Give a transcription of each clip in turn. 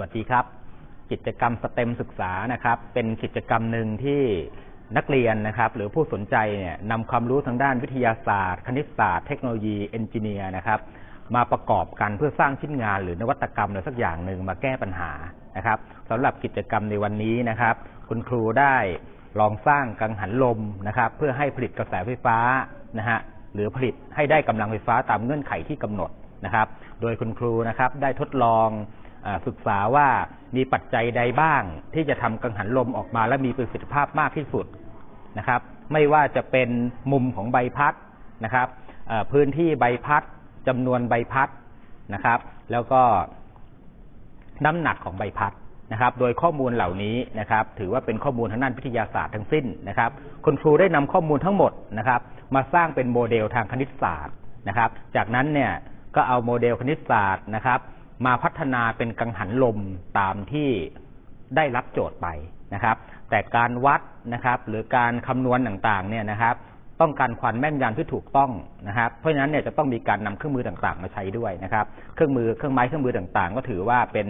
วัสดีครับ กิจกรรมสเต็มศึกษานะครับ เป็นกิจกรรมหนึ่งที่นักเรียนนะครับ หรือผู้สนใจเนี่ยนำความรู้ทางด้านวิทยาศาสตร์ คณิตศาสตร์เทคโนโลยีเอนจิเนียร์นะครับ มาประกอบกันเพื่อสร้างชิ้นงานหรือนวัตกรรมอะไรสักอย่างหนึ่งมาแก้ปัญหานะครับสำหรับกิจกรรมในวันนี้นะครับ คุณครูได้ลองสร้างกังหันลมนะครับ เพื่อให้ผลิตกระแสไฟฟ้านะฮะหรือผลิตให้ได้กำลังไฟฟ้าตามเงื่อนไขที่กำหนดนะครับ โดยคุณครูนะครับได้ทดลอง ศึกษาว่ามีปัจจัยใดบ้าง ที่จะทำกังหันลมออกมาและมีประสิทธิภาพมากที่สุดนะครับ ไม่ว่าจะเป็นมุมของใบพัดนะครับพื้นที่ใบพัดจำนวนใบพัดนะครับ แล้วก็น้ำหนักของใบพัดนะครับ โดยข้อมูลเหล่านี้นะครับ ถือว่าเป็นข้อมูลทางด้านวิทยาศาสตร์ทั้งสิ้นนะครับ คุณครูได้นำข้อมูลทั้งหมดนะครับ มาสร้างเป็นโมเดลทางคณิตศาสตร์นะครับ จากนั้นเนี่ยก็เอาโมเดลคณิตศาสตร์นะครับ มาพัฒนาเป็นกังหันลมตามที่ได้รับโจทย์ไปนะครับ แต่การวัดนะครับ หรือการคำนวณต่างๆ เนี่ยนะครับ ต้องการความแม่นยำที่ถูกต้องนะครับ เพราะฉะนั้นเนี่ยจะต้องมีการนำเครื่องมือต่างๆ มาใช้ด้วยนะครับ เครื่องมือเครื่องไม้เครื่องมือต่างๆ ก็ถือว่าเป็น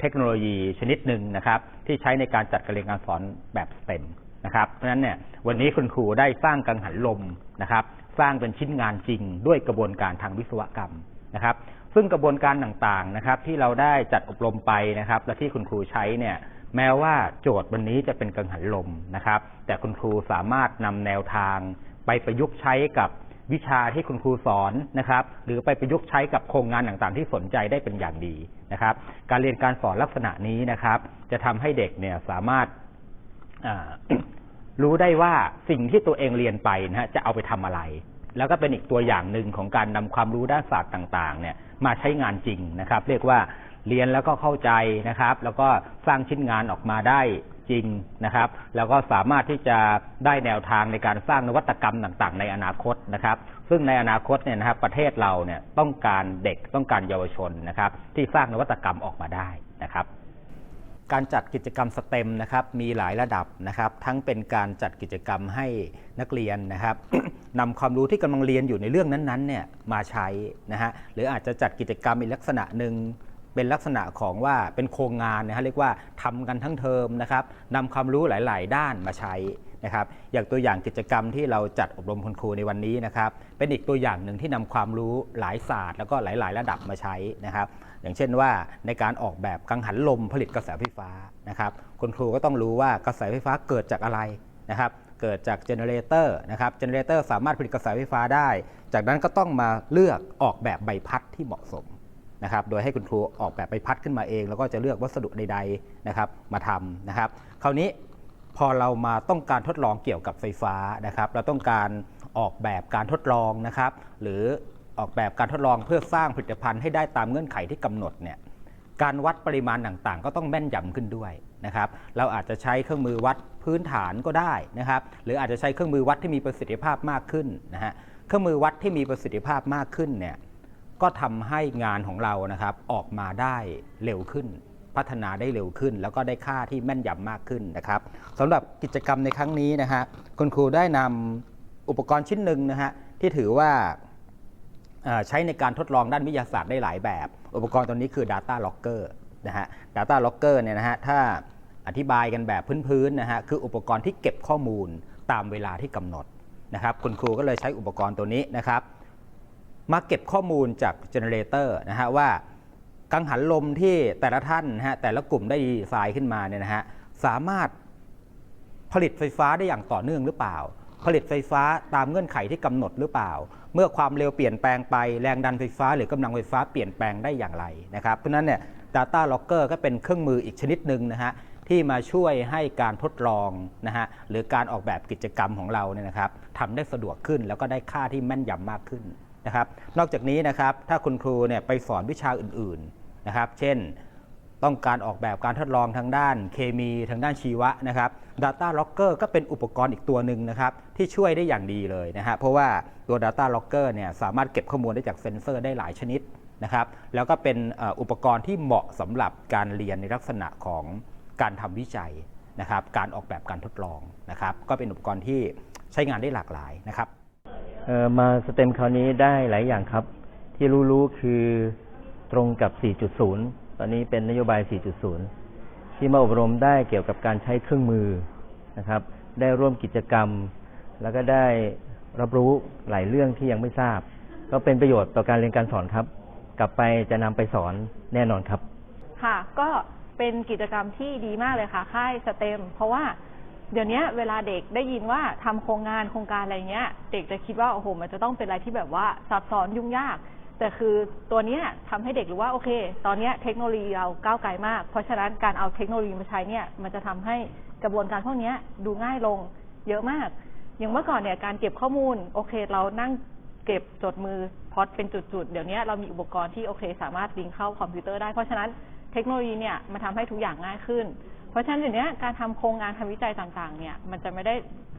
เทคโนโลยีชนิดหนึ่งนะครับ ที่ใช้ในการจัดการเรียนการสอนแบบสเต็มนะครับ เพราะฉะนั้นเนี่ยวันนี้คุณครูได้สร้างกังหันลมนะครับ สร้างเป็นชิ้นงานจริงด้วยกระบวนการทางวิศวกรรมนะครับ ซึ่งกระบวนการต่างๆนะครับ ที่เราได้จัดอบรมไปนะครับ และที่คุณครูใช้เนี่ย แม้ว่าโจทย์วันนี้จะเป็นกังหันลมนะครับ แต่คุณครูสามารถนำแนวทาง ไปประยุกต์ใช้กับวิชาที่คุณครูสอนนะครับ หรือไปประยุกต์ใช้กับโครงงานต่างๆ ที่สนใจได้เป็นอย่างดีนะครับ การเรียนการสอนลักษณะนี้นะครับ จะทำให้เด็กเนี่ยสามารถรู้ได้ว่าสิ่งที่ตัวเองเรียนไปนะฮะจะเอาไปทำอะไร แล้วก็เป็นอีกตัวอย่างหนึ่งของการนำความรู้ด้านศาสตร์ต่าง ๆ เนี่ย มาใช้งานจริงนะครับ เรียกว่าเรียนแล้วก็เข้าใจนะครับ แล้วก็สร้างชิ้นงานออกมาได้จริงนะครับ แล้วก็สามารถที่จะได้แนวทางในการสร้างนวัตกรรมต่างๆ ในอนาคตนะครับ ซึ่งในอนาคตเนี่ยนะครับ ประเทศเราเนี่ยต้องการเด็กต้องการเยาวชนนะครับ ที่สร้างนวัตกรรมออกมาได้นะครับ การจัดกิจกรรมสเต็มนะครับมีหลายระดับนะครับ ทั้งเป็นการจัดกิจกรรมให้นักเรียนนะครับนำความรู้ที่กำลังเรียนอยู่ในเรื่องนั้นๆเนี่ยมาใช้นะฮะหรืออาจจะจัดกิจกรรมอีกลักษณะหนึ่งเป็นลักษณะของว่าเป็นโครงงานนะฮะเรียกว่าทำกันทั้งเทอมนะครับนำความรู้หลาย ๆ ด้านมาใช้นะครับ อย่างตัวอย่างกิจกรรมที่เราจัดอบรมคุณครูในวันนี้นะครับ เป็นอีกตัวอย่างหนึ่งที่นำความรู้หลายศาสตร์ แล้วก็หลาย ๆ ระดับมาใช้นะครับ อย่างเช่นว่าในการออกแบบกังหันลมผลิตกระแสไฟฟ้านะครับคุณครูก็ต้องรู้ว่ากระแสไฟฟ้าเกิดจากอะไรนะครับเกิดจากเจเนเรเตอร์นะครับเจเนเรเตอร์สามารถผลิตกระแสไฟฟ้าได้ จากนั้นก็ต้องมาเลือกออกแบบใบพัดที่เหมาะสมนะครับโดยให้คุณครูออกแบบใบพัดขึ้นมาเอง แล้วก็จะเลือกวัสดุใดๆนะครับมาทำนะครับคราวนี้พอเรามาต้องการทดลองเกี่ยวกับไฟฟ้านะครับ เราต้องการออกแบบการทดลองนะครับ หรือ ออกแบบการทดลองเพื่อสร้างผลิตภัณฑ์ให้ได้ตามเงื่อนไขที่กำหนดเนี่ยการวัดปริมาณต่างๆ ก็ต้องแม่นยำขึ้นด้วยนะครับ เราอาจจะใช้เครื่องมือวัดพื้นฐานก็ได้นะครับ หรืออาจจะใช้เครื่องมือวัดที่มีประสิทธิภาพมากขึ้นนะฮะ เครื่องมือวัดที่มีประสิทธิภาพมากขึ้นเนี่ย ก็ทำให้งานของเรานะครับออกมาได้เร็วขึ้น พัฒนาได้เร็วขึ้น แล้วก็ได้ค่าที่แม่นยำมากขึ้นนะครับสำหรับกิจกรรมในครั้งนี้นะฮะคุณครูได้นำอุปกรณ์ชิ้นหนึ่งนะฮะที่ถือว่า ใช้ในการทดลองด้านวิทยาศาสตร์ได้หลายแบบ อุปกรณ์ตัวนี้คือ Data Locker นะฮะ Data Locker เนี่ยนะฮะถ้าอธิบายกันแบบพื้นๆนะฮะคืออุปกรณ์ที่เก็บข้อมูลตามเวลาที่กำหนดนะครับคุณครูก็เลยใช้อุปกรณ์ตัวนี้นะครับมาเก็บข้อมูลจากเจเนเรเตอร์นะฮะว่ากังหันลมที่แต่ละท่านนะฮะแต่ละกลุ่มได้ดีไซน์ขึ้นมาเนี่ยนะฮะสามารถผลิตไฟฟ้าได้อย่างต่อเนื่องหรือเปล่า ผลิตไฟฟ้าตามเงื่อนไขที่กำหนดหรือเปล่า เมื่อความเร็วเปลี่ยนแปลงไปแรงดันไฟฟ้า หรือกำลังไฟฟ้าเปลี่ยนแปลงได้อย่างไรนะครับ เพราะฉะนั้นเนี่ย Data Logger ก็เป็นเครื่องมืออีกชนิดหนึ่งนะฮะที่มาช่วยให้การทดลองนะฮะหรือการออกแบบกิจกรรมของเราเนี่ยนะครับทำได้สะดวกขึ้นแล้วก็ได้ค่าที่แม่นยำมากขึ้นนะครับ นอกจากนี้นะครับถ้าคุณครูเนี่ยไปสอนวิชาอื่นๆนะครับ เช่น ต้องการออกแบบการทดลองทางด้านเคมีทางด้านชีวะนะครับ Data Locker ก็เป็นอุปกรณ์อีกตัวหนึ่งนะครับที่ช่วยได้อย่างดีเลยนะฮะเพราะว่าตัว Data Locker เนี่ยสามารถเก็บข้อมูลได้จากเซ็นเซอร์ได้หลายชนิดนะครับแล้วก็เป็นอุปกรณ์ที่เหมาะสำหรับการเรียนในลักษณะของการทำวิจัยนะครับการออกแบบการทดลองนะครับก็เป็นอุปกรณ์ที่ใช้งานได้หลากหลายนะครับมาสเต็มคราวนี้ได้หลายอย่างครับ ที่รู้ๆคือตรงกับ 4.0 ตอนนี้เป็นนโยบาย 4.0 ที่มาอบรมได้เกี่ยวกับการใช้เครื่องมือนะครับ ได้ร่วมกิจกรรม แล้วก็ได้รับรู้หลายเรื่องที่ยังไม่ทราบ ก็เป็นประโยชน์ต่อการเรียนการสอนครับ กลับไปจะนำไปสอนแน่นอนครับ ค่ะ ก็เป็นกิจกรรมที่ดีมากเลยค่ะค่ายสเต็ม เพราะว่าเดี๋ยวนี้เวลาเด็กได้ยินว่าทำโครงงานโครงการอะไรเงี้ย เด็กจะคิดว่าโอ้โหมันจะต้องเป็นอะไรที่แบบว่าซับซ้อนยุ่งยาก แต่คือตัวเนี้ยทำให้เด็กรู้ว่าโอเค ตอนเนี้ยเทคโนโลยีเราก้าวไกลมาก เพราะฉะนั้นการเอาเทคโนโลยีมาใช้เนี่ยมันจะทำให้กระบวนการพวกเนี้ยดูง่ายลงเยอะมาก อย่างเมื่อก่อนเนี่ยการเก็บข้อมูลโอเค เรานั่งเก็บจดมือพอดเป็นจุดๆ เดี๋ยวนี้เรามีอุปกรณ์ที่โอเคสามารถลิงก์เข้าคอมพิวเตอร์ได้ เพราะฉะนั้นเทคโนโลยีเนี่ยมันทำให้ทุกอย่างง่ายขึ้น เพราะฉะนั้นเดี๋ยวนี้การทำโครงงานทำวิจัยต่างๆ เนี่ยมันจะไม่ได้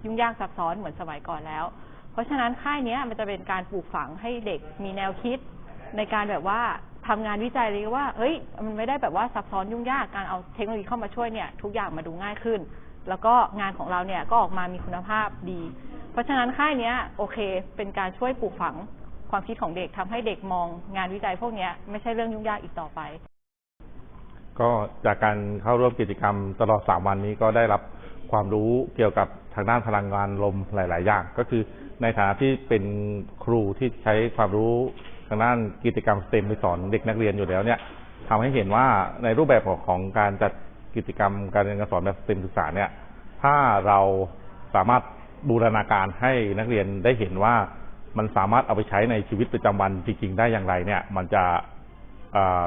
ยุ่งยากซับซ้อนเหมือนสมัยก่อนแล้ว เพราะฉะนั้นค่ายนี้มันจะเป็นการปลูกฝังให้เด็กมีแนวคิด ในการแบบว่าทำงานวิจัยเลยว่า เฮ้ย มันไม่ได้แบบว่าซับซ้อนยุ่งยาก การเอาเทคโนโลยีเข้ามาช่วยเนี่ย ทุกอย่างมาดูง่ายขึ้น แล้วก็งานของเราเนี่ยก็ออกมามีคุณภาพดี เพราะฉะนั้นค่ายนี้โอเค เป็นการช่วยปลูกฝังความคิดของเด็กทำให้เด็กมองงานวิจัยพวกนี้ไม่ใช่เรื่องยุ่งยากอีกต่อไป ก็จากการเข้าร่วมกิจกรรมตลอด3วันนี้ก็ได้รับความรู้เกี่ยวกับทางด้านพลังงานลมหลาย ๆ อย่าง ก็คือ ในฐานะที่เป็นครูที่ใช้ความรู้ทางด้านกิจกรรมสเต็มไปสอนเด็กนักเรียนอยู่แล้วเนี่ยทำให้เห็นว่าในรูปแบบของของการจัดกิจกรรมการเรียนการสอนแบบสเต็มศึกษาเนี่ย ถ้าเราสามารถบูรณาการให้นักเรียนได้เห็นว่ามันสามารถเอาไปใช้ในชีวิตประจำวันจริง ๆ ได้อย่างไรเนี่ย มันจะเอ่อ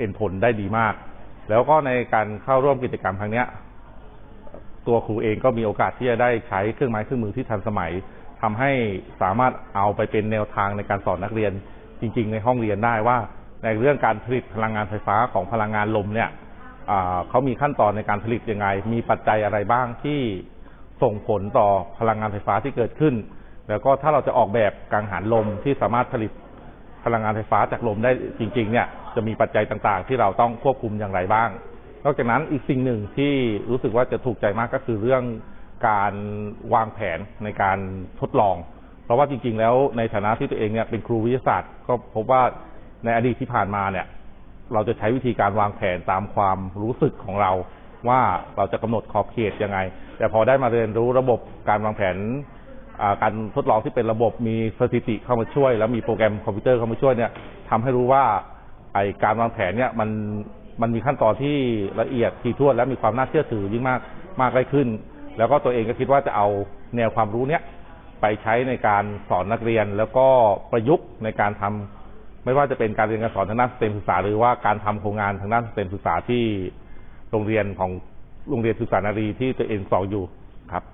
เห็นผลได้ดีมาก แล้วก็ในการเข้าร่วมกิจกรรมครั้งเนี้ย ตัวครูเองก็มีโอกาสที่จะได้ใช้เครื่องไม้เครื่องมือที่ทันสมัย ทำให้สามารถเอาไปเป็นแนวทางในการสอนนักเรียนจริง ๆ ในห้องเรียนได้ว่า ในเรื่องการผลิตพลังงานไฟฟ้าของพลังงานลมเนี่ยเขามีขั้นตอนในการผลิตยังไง มีปัจจัยอะไรบ้างที่ส่งผลต่อพลังงานไฟฟ้าที่เกิดขึ้น แล้วก็ถ้าเราจะออกแบบกังหันลมที่สามารถผลิตพลังงานไฟฟ้าจากลมได้จริง ๆ เนี่ยจะมีปัจจัยต่างๆ ที่เราต้องควบคุมอย่างไรบ้าง นอกจากนั้นอีกสิ่งหนึ่งที่รู้สึกว่าจะถูกใจมากก็คือเรื่อง การวางแผนในการทดลอง เพราะว่าจริง ๆ แล้วในฐานะที่ตัวเองเนี่ยเป็นครูวิทยาศาสตร์ ก็พบว่าในอดีตที่ผ่านมาเนี่ย เราจะใช้วิธีการวางแผนตามความรู้สึกของเรา ว่าเราจะกำหนดขอบเขตยังไง แต่พอได้มาเรียนรู้ระบบการวางแผนการทดลองที่เป็นระบบมีสถิติเข้ามาช่วย แล้วมีโปรแกรมคอมพิวเตอร์เข้ามาช่วยเนี่ยทำให้รู้ว่าไอการวางแผนเนี่ยมันมันมีขั้นตอนที่ละเอียดถี่ถ้วนและมีความน่าเชื่อถือยิ่งมากมากได้ขึ้น แล้วก็ตัวเองก็คิดว่าจะเอาแนวความรู้เนี้ยไปใช้ในการสอนนักเรียน แล้วก็ประยุกต์ในการทำไม่ว่าจะเป็นการเรียนการสอนทางด้านสเต็มศึกษา หรือว่าการทำโครงงานทางด้านสเต็มศึกษาที่โรงเรียนของโรงเรียนศึกษานารีที่ตัวเองสอนอยู่ครับ